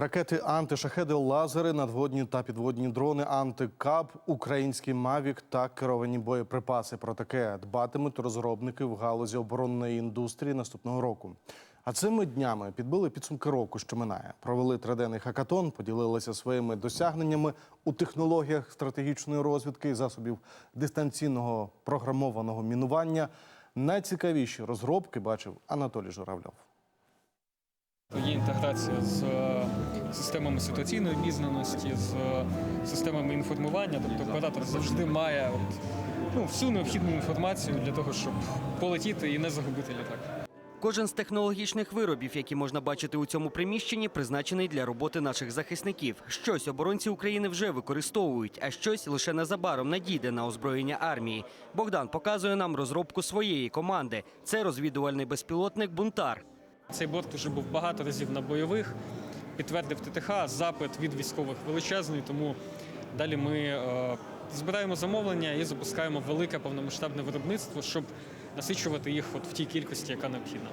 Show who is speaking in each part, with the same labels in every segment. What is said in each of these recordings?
Speaker 1: Ракети антишахеди, лазери, надводні та підводні дрони, антикап, український мавік та керовані боєприпаси. Про таке дбатимуть розробники в галузі оборонної індустрії наступного року. А цими днями підбили підсумки року, що минає. Провели триденний хакатон, поділилися своїми досягненнями у технологіях стратегічної розвідки і засобів дистанційного програмованого мінування. Найцікавіші розробки бачив Анатолій Журавльов.
Speaker 2: Є інтеграція з е, системами ситуаційної обізнаності, з е, системами інформування. Тобто оператор завжди має от, ну, всю необхідну інформацію для того, щоб полетіти і не загубити літак.
Speaker 3: Кожен з технологічних виробів, які можна бачити у цьому приміщенні, призначений для роботи наших захисників. Щось оборонці України вже використовують, а щось лише незабаром надійде на озброєння армії. Богдан показує нам розробку своєї команди. Це розвідувальний безпілотник Бунтар.
Speaker 2: Цей борт вже був багато разів на бойових, підтвердив ТТХ, запит від військових величезний, тому далі ми е, збираємо замовлення і запускаємо велике повномасштабне виробництво, щоб насичувати їх от в тій кількості, яка необхідна.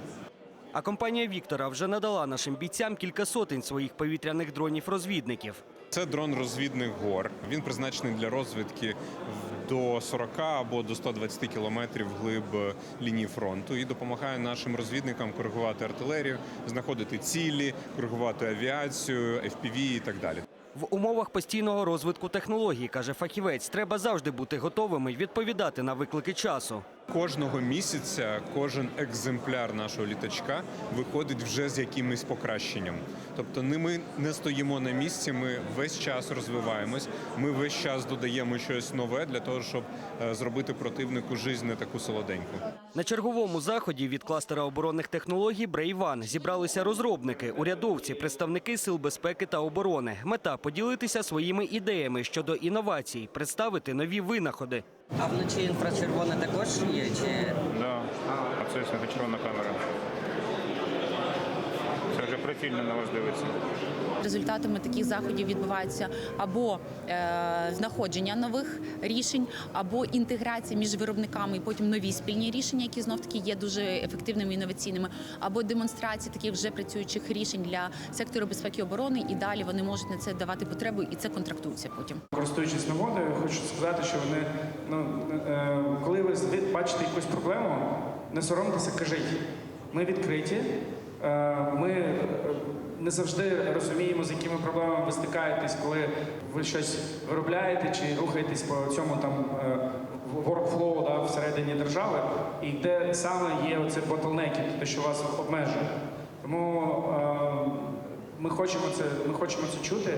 Speaker 3: А компанія Віктора вже надала нашим бійцям кілька сотень своїх повітряних дронів-розвідників.
Speaker 4: Це дрон розвідних гор. Він призначений для розвідки в- до 40 або до 120 кілометрів глиб лінії фронту і допомагає нашим розвідникам коригувати артилерію, знаходити цілі, коригувати авіацію, FPV і так далі.
Speaker 3: В умовах постійного розвитку технологій, каже фахівець, треба завжди бути готовими відповідати на виклики часу.
Speaker 4: Кожного місяця кожен екземпляр нашого літачка виходить вже з якимось покращенням. Тобто не ми не стоїмо на місці, ми весь час розвиваємось, ми весь час додаємо щось нове для того, щоб е, зробити противнику жизнь не таку солоденьку.
Speaker 3: На черговому заході від кластера оборонних технологій Брейван зібралися розробники, урядовці, представники сил безпеки та оборони. Мета поділитися своїми ідеями щодо інновацій, представити нові винаходи.
Speaker 5: А вночі інфрачервоне також є? Чи
Speaker 6: Да, А це інфрачервона камера. Прицільно на вас дивиться.
Speaker 7: Результатами таких заходів відбувається або е, знаходження нових рішень, або інтеграція між виробниками, і потім нові спільні рішення, які знов таки є дуже ефективними і інноваційними, або демонстрація таких вже працюючих рішень для сектору безпеки і оборони, і далі вони можуть на це давати потребу, і це контрактується потім.
Speaker 8: Користуючись нагодою, хочу сказати, що вони ну е, коли ви бачите якусь проблему, не соромтеся, кажіть. Ми відкриті. Е, Ми е, не завжди розуміємо, з якими проблемами ви стикаєтесь, коли ви щось виробляєте чи рухаєтесь по цьому там воркфлоу workflow да, всередині держави, і де саме є оце ботлнеки, те, що вас обмежує. Тому е, ми хочемо це, ми хочемо це чути.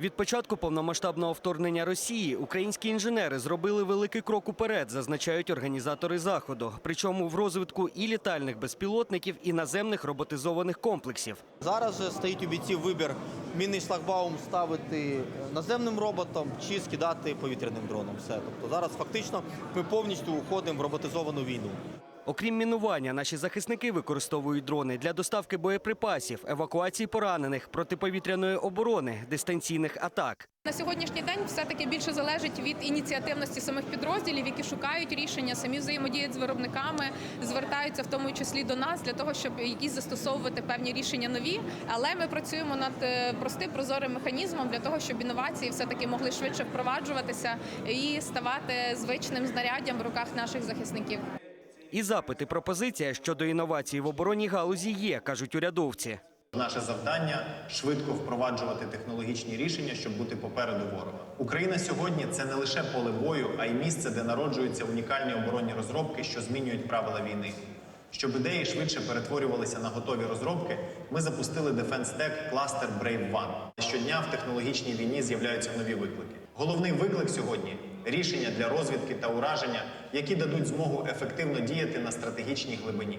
Speaker 3: Від початку повномасштабного вторгнення Росії українські інженери зробили великий крок уперед, зазначають організатори заходу. Причому в розвитку і літальних безпілотників, і наземних роботизованих комплексів.
Speaker 9: Зараз стоїть у бійців вибір мінний шлагбаум ставити наземним роботом чи скидати повітряним дроном. Все. Тобто зараз фактично ми повністю уходимо в роботизовану війну.
Speaker 3: Окрім мінування, наші захисники використовують дрони для доставки боєприпасів, евакуації поранених, протиповітряної оборони, дистанційних атак.
Speaker 10: На сьогоднішній день все-таки більше залежить від ініціативності самих підрозділів, які шукають рішення, самі взаємодіють з виробниками, звертаються в тому числі до нас для того, щоб якісь застосовувати певні рішення нові. Але ми працюємо над е, простим прозорим механізмом для того, щоб інновації все-таки могли швидше впроваджуватися і ставати звичним знаряддям в руках наших захисників.
Speaker 3: І запити пропозиція щодо інновацій в оборонній галузі є, кажуть урядовці.
Speaker 11: Наше завдання швидко впроваджувати технологічні рішення, щоб бути попереду ворога. Україна сьогодні це не лише поле бою, а й місце, де народжуються унікальні оборонні розробки, що змінюють правила війни. Щоб ідеї швидше перетворювалися на готові розробки, ми запустили Defense Tech кластер Brave One. Щодня в технологічній війні з'являються нові виклики. Головний виклик сьогодні рішення для розвідки та ураження, які дадуть змогу ефективно діяти на стратегічній глибині.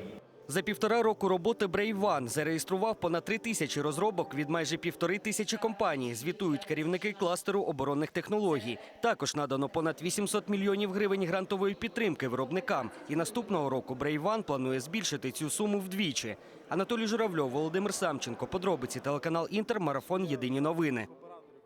Speaker 3: За півтора року роботи One зареєстрував понад три тисячі розробок від майже півтори тисячі компаній. Звітують керівники кластеру оборонних технологій. Також надано понад 800 мільйонів гривень грантової підтримки виробникам. І наступного року One планує збільшити цю суму вдвічі. Анатолій Журавльов, Володимир Самченко. Подробиці телеканал Інтер. Марафон. Єдині новини.